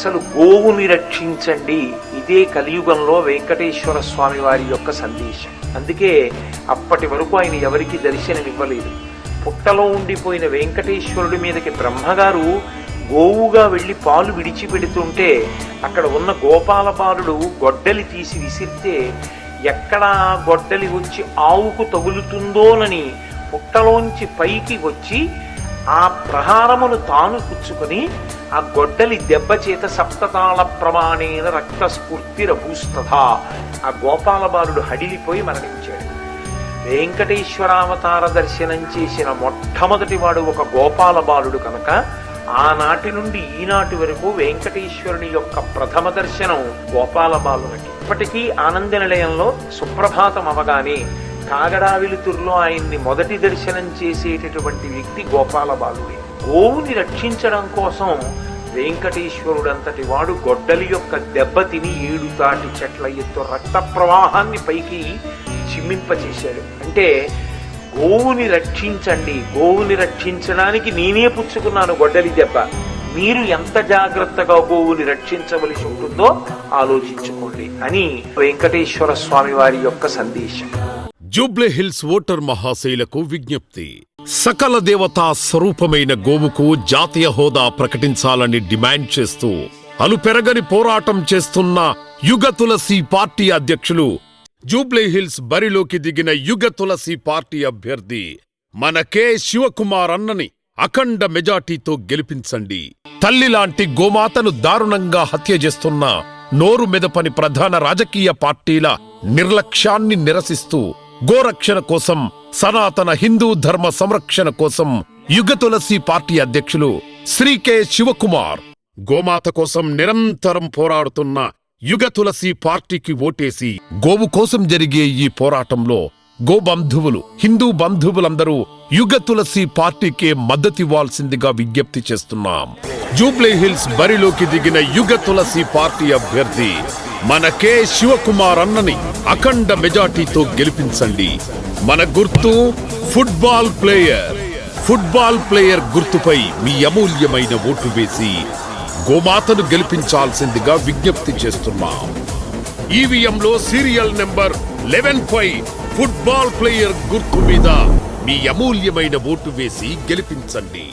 అసలు గోవుని రక్షించండి. ఇదే కలియుగంలో వెంకటేశ్వర స్వామి వారి యొక్క సందేశం. అందుకే అప్పటి వరకు ఆయన ఎవరికి దర్శనమివ్వలేదు. పుట్టలో ఉండిపోయిన వెంకటేశ్వరుడి మీదకి బ్రహ్మగారు గోవుగా వెళ్ళి పాలు విడిచిపెడుతుంటే అక్కడ ఉన్న గోపాల బాలుడు గొడ్డలి తీసి విసిరితే ఎక్కడ గొడ్డలి వచ్చి ఆవుకు తగులుతుందోనని పుట్టలోంచి పైకి వచ్చి ఆ ప్రహారమును తాను పుచ్చుకొని ఆ గొడ్డలి దెబ్బ చేత సప్తతాళ ప్రమాణేన రక్త స్ఫూర్తిరభూస్తథ ఆ గోపాల బాలుడు హడిలిపోయి మరణించాడు. వెంకటేశ్వరావతార దర్శనం చేసిన మొట్టమొదటి వాడు ఒక గోపాల బాలుడు కనుక ఆనాటి నుండి ఈనాటి వరకు వెంకటేశ్వరుని యొక్క ప్రథమ దర్శనం గోపాలబాలునికి. ఇప్పటికీ ఆనంద నిలయంలో సుప్రభాతం అవగానే కాగడా వెలుతురులో ఆయన్ని మొదటి దర్శనం చేసేటటువంటి వ్యక్తి గోపాల బాలుడే గోవుని రక్షించడం కోసం వెంకటేశ్వరుడంతటి వాడు గొడ్డలి యొక్క దెబ్బతిని ఏడు తాటి చెట్ల ఎత్తు రక్త ప్రవాహాన్ని పైకి చిమ్మింపచేశాడు అంటే గోవుని రక్షించండి గోవుని రక్షించడానికి నేనే పుచ్చుకున్నాను గొడ్డలి దెబ్బ. మీరు ఎంత జాగ్రత్తగా గోవుని రక్షించవలసి ఉంటుందో ఆలోచించుకోండి అని వెంకటేశ్వర స్వామి వారి యొక్క సందేశం. జూబ్లెహిల్స్ ఓటర్ మహాశైలకు విజ్ఞప్తి. సకల దేవతా స్వరూపమైన గోవుకు జాతీయ హోదా ప్రకటించాలని డిమాండ్ చేస్తూ అలుపెరగని పోరాటం చేస్తున్న యుగ తులసి పార్టీ అధ్యక్షులు జూబ్లెహిల్స్ బరిలోకి దిగిన యుగ తులసి పార్టీ అభ్యర్థి మన కె శివకుమార్ అన్నని అఖండ మెజార్టీతో గెలిపించండి. తల్లిలాంటి గోమాతను దారుణంగా హత్య చేస్తున్న నోరు మెదపని ప్రధాన రాజకీయ పార్టీల నిర్లక్ష్యాన్ని నిరసిస్తూ గోరక్షణ కోసం సనాతన హిందూ ధర్మ సంరక్షణ కోసం యుగ తులసి పార్టీ అధ్యక్షులు శ్రీ కె శివకుమార్ గోమాత కోసం నిరంతరం పోరాడుతున్న యుగ తులసి పార్టీకి ఓటేసి గోవు కోసం జరిగే ఈ పోరాటంలో గోబంధువులు హిందూ బంధువులందరూ యుగ తులసి పార్టీకే మద్దతివ్వాల్సిందిగా విజ్ఞప్తి చేస్తున్నాం. జూబ్లీ హిల్స్ బరిలోకి దిగిన యుగ తులసి పార్టీ అభ్యర్థి మన కె శివకుమార్ అన్నని అఖండ మెజార్టీతో గెలిపించండి. మన గుర్తు ఫుట్బాల్ ప్లేయర్. ఫుట్బాల్ ప్లేయర్ గుర్తుపై మీ అమూల్యమైన ఓటు వేసి గోమాతను గెలిపించాల్సిందిగా విజ్ఞప్తి చేస్తున్నాం. ఈవీఎంలో serial number eleven five football player గుర్తు మీద మీ అమూల్యమైన ఓటు వేసి గెలిపించండి.